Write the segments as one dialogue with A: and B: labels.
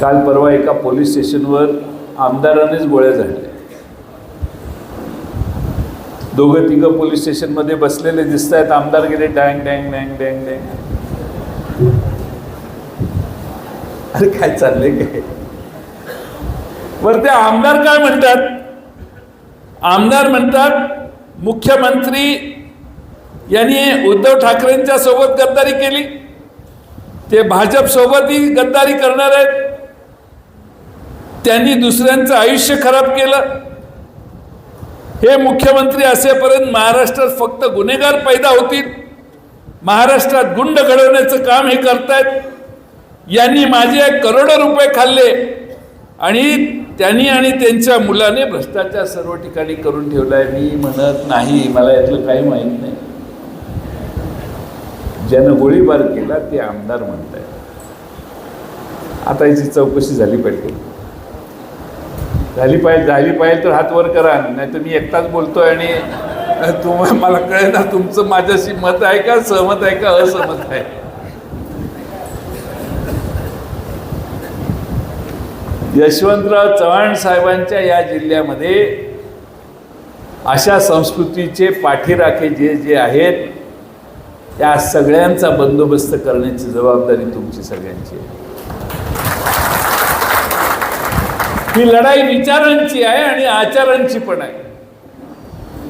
A: काल परवा एका पोलीस स्टेशनवर आमदारानेच गोळ्या झाडल्या. दोघं तिघं पोलीस स्टेशनमध्ये बसलेले दिसत आहेत आमदार गेले डँग डँग डँग डँग डँग. अरे काय चाललंय काय? वर ते आमदार काय म्हणतात? आमदार म्हणतात मुख्यमंत्री यांनी उद्धव ठाकरेंच्या सोबत गद्दारी केली. ते भाजप सोबतही गद्दारी करणार आहेत. त्यांनी दुसऱ्यांचं आयुष्य खराब केलं. हे मुख्यमंत्री असेपर्यंत महाराष्ट्रात फक्त गुन्हेगार पैदा होतील. महाराष्ट्रात गुंड घडवण्याचं काम हे करतायत. यांनी माझे करोडो रुपये खाल्ले. आणि त्यांनी आणि त्यांच्या मुलाने भ्रष्टाचार सर्व ठिकाणी करून ठेवलाय. मी म्हणत नाही. मला यातलं काही माहीत नाही. ज्यानं गोळीबार केला ते आमदार म्हणताय आता याची चौकशी झाली पाहिजे. झाली पाहिजे झाली पाहिजे तर हात वर करा. नाही तर मी एकटाच बोलतोय आणि तुम्हाला मला कळेल ना तुमचं माझ्याशी मत आहे का सहमत आहे का असहमत आहे? यशवंतराव चव्हाण साहेबांच्या या जिल्ह्यामध्ये अशा संस्कृतीचे पाठीराखे जे जे आहेत त्या सगळ्यांचा बंदोबस्त करण्याची जबाबदारी तुमची सगळ्यांची आहे. ही लढाई विचारांची आहे आणि आचारांची पण आहे.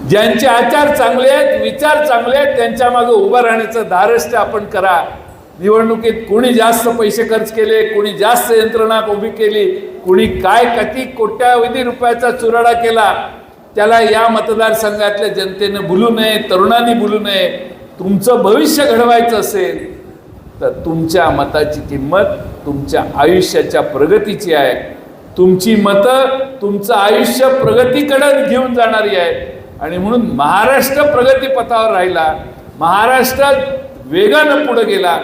A: ज्यांचे आचार चांगले आहेत विचार चांगले आहेत त्यांच्या मागे उभं राहण्याचं धारष्ट्य आपण करा. निवडणुकीत कोणी जास्त पैसे खर्च केले कोणी जास्त यंत्रणा उभी केली कोणी काय किती कोट्यावधी रुपयाचा चुराडा केला त्याला या मतदारसंघातल्या जनतेनं भुलू नये तरुणांनी भुलू नये. तुमचं भविष्य घडवायचं असेल तर तुमच्या मताची किंमत तुमच्या आयुष्याच्या प्रगतीची आहे. तुमची मतं तुमचं आयुष्य प्रगतीकडे घेऊन जाणारी आहे आणि म्हणून महाराष्ट्र प्रगतीपथावर राहिला महाराष्ट्रात वेगानं पुढं गेला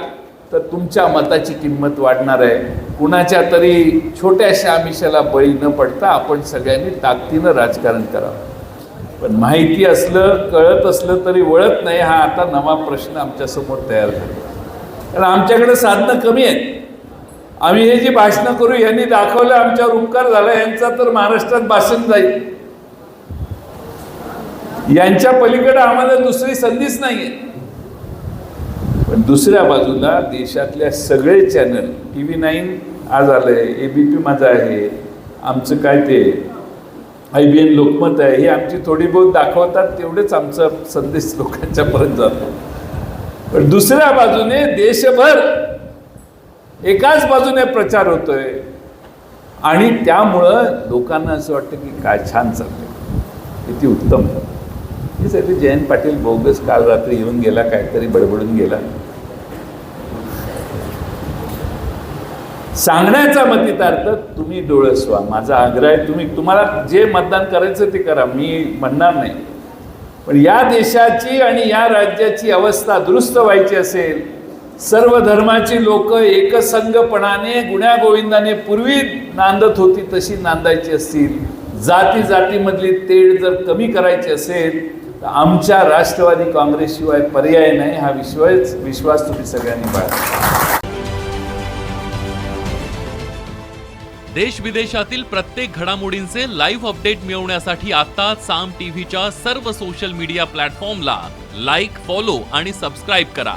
A: तर तुमच्या मताची किंमत वाढणार आहे. कुणाच्या तरी छोट्याशा आमिषाला बळी न पडता आपण सगळ्यांनी ताकदीनं राजकारण करावं. पण माहिती असलं कळत असलं तरी वळत नाही हा आता नवा प्रश्न आमच्यासमोर तयार झाला. कारण आमच्याकडे साधनं कमी आहेत. आम्ही हे जी भाषणं करू यांनी दाखवलं आमच्यावर उपकार झाला यांचा तर महाराष्ट्रात भाषण जाईल. यांच्या पलीकडे आम्हाला दुसरी संधीच नाहीये. पण दुसऱ्या बाजूला देशातल्या सगळे चॅनल टी व्ही नाईन आज आलंय ए बी पी माझं आहे आमचं काय ते आय बी एन लोकमत आहे हे आमची थोडी बहुत दाखवतात तेवढेच आमचा संदेश लोकांच्यापर्यंत जातो. पण दुसऱ्या बाजूने देशभर एकाच बाजूने प्रचार होतोय. आणि त्यामुळं लोकांना असं वाटतं की काय छान चाललंय. किती उत्तम. हे आहे ते जयंत पाटील बोगस काल रात्री येऊन गेला काहीतरी बडबडून गेला. सांगण्याचा मतितार्थ तुम्ही डोळसवा माझा आग्रह आहे तुम्ही तुम्हाला जे मतदान करायचं ते करा. मी म्हणणार नाही. पण या देशाची आणि या राज्याची अवस्था दुरुस्त व्हायची असेल सर्व धर्माची लोक एकसंगपणाने गुण्यागोविंदाने पूर्वी नांदत होती तशी नांदायची असतील. जाती जातीमधली तेढ जर कमी करायची असेल तर आमच्या राष्ट्रवादी काँग्रेसशिवाय पर्याय नाही हा विश्वास विश्वास तुम्ही सगळ्यांनी बाळगा.
B: देश विदेशातील प्रत्येक घडामोडींचे लाईव्ह अपडेट मिळवण्यासाठी आता साम टीव्हीच्या सर्व सोशल मीडिया प्लॅटफॉर्मला लाईक फॉलो आणि सबस्क्राईब करा.